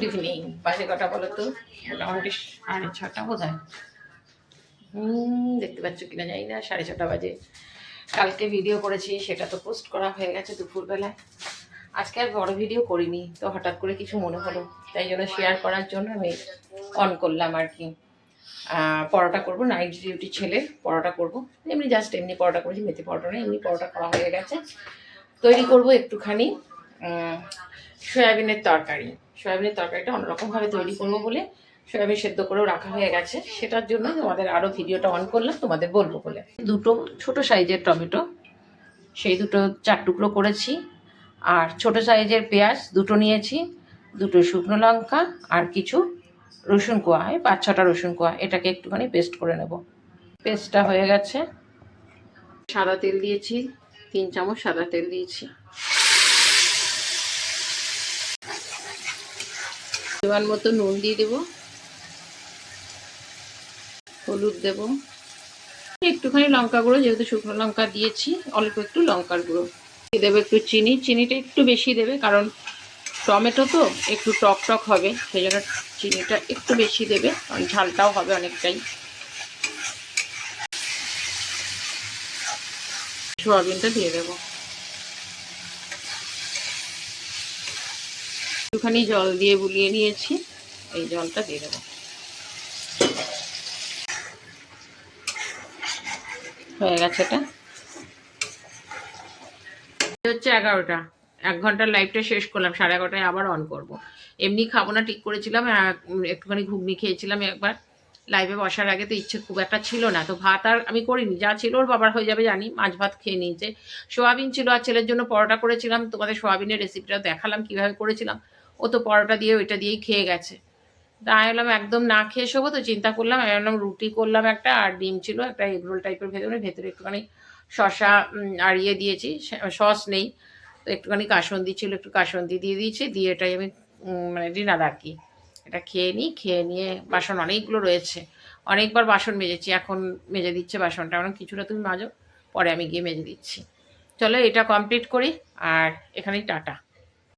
Good evening বাজে কটা বলো তো। মোটামুটি সাড়ে ছটা বোধ হয় হুম, দেখতে পাচ্ছ কিনা জানি না সাড়ে ছটা বাজে। কালকে ভিডিও করেছি সেটা তো পোস্ট করা হয়ে গেছে দুপুরবেলায়। আজকে আর বড় ভিডিও করিনি তো হঠাৎ করে কিছু মনে হলো। তাই জন্য শেয়ার করার জন্য আমি অন করলাম আর কি। পরোটা করব নাইট ডিউটি ছেলের পরোটা করব। এমনি জাস্ট এমনি পরোটা করেছি মেথি পরোটা না এমনি পরোটা করা হয়ে গেছে। তৈরি করব একটুখানি সয়াবিনের তরকারি। সয়াবিনের তরকারিটা অন্যরকমভাবে তৈরি করব বলে সয়াবিন সেদ্ধ করেও রাখা হয়ে গেছে। সেটার জন্য তোমাদের আরও ভিডিওটা অন করলাম তোমাদের বলব বলে। দুটো ছোট সাইজের টমেটো সেই দুটো চার টুকরো করেছি। আর ছোট সাইজের পেঁয়াজ দুটো নিয়েছি দুটো শুকনো লঙ্কা আর কিছু রসুন কোয়া এই পাঁচ ছটা রসুন কোয়া এটাকে একটুখানি পেস্ট করে নেব। পেস্টটা হয়ে গেছে। সাদা তেল দিয়েছি তিন চামচ সাদা তেল দিয়েছি। পরিমাণ মতো নুন দিয়ে দেবো। হলুদ দেব। একটুখানি লঙ্কা গুঁড়ো, যেহেতু শুকনো লঙ্কা দিয়েছি, অল্প একটু লঙ্কার গুঁড়ো। দেবো একটু চিনি, চিনিটা একটু বেশি দেবে, কারণ টমেটো তো একটু টক টক হবে, সেই জন্য চিনিটা একটু বেশি দেবে ঝালটাও হবে অনেকটাই। সোয়াবিনটা দিয়ে দেবো। একটুখানি জল দিয়ে বুলিয়ে নিয়েছি। এই জলটা দিয়ে দেবো। হয়ে গেছে এটা। হচ্ছে এগারোটা। এক ঘণ্টার লাইভটা শেষ করলাম। সাড়ে এগারোটায় আবার অন করব। এমনি খাব না, ঠিক করেছিলাম। একটুখানি ঘুগনি খেয়েছিলাম একবার। লাইভে বসার আগে তো ইচ্ছে খুব একটা ছিল না। তো ভাত আর আমি করিনি। যা ছিল ওর বাবার হয়ে যাবে, জানি। মাছ ভাত খেয়ে নিয়েছে। সোয়াবিন ছিল আর ছেলের জন্য পরোটা করেছিলাম। তোমাদের সোয়াবিনের রেসিপিটা দেখালাম, কীভাবে করেছিলাম। ও তো পরোটা দিয়ে ওইটা দিয়েই খেয়ে গেছে। তা আমি বললাম একদম না খেয়ে শোবো তো চিন্তা করলাম, আমি বললাম রুটি করলাম একটা আর ডিম ছিল, একটা এগরোল টাইপের ভেতরে ভেতরে একটুখানি শশা আর ইয়ে দিয়েছি সস নেই। তো একটুখানি কাসন্দি ছিল, একটু কাসন্দি দিয়ে দিয়েছি, দিয়ে এটাই আমি মানে ডিনার আর কি এটা খেয়ে নিই, খেয়ে নিয়ে বাসন অনেকগুলো রয়েছে। অনেকবার বাসন মেজেছি, এখন মেজে দিচ্ছে বাসনটা। এখন কিছুটা তুমি মাজো, পরে আমি গিয়ে মেজে দিচ্ছি। চলো এটা কমপ্লিট করি, আর এখানেই টাটা।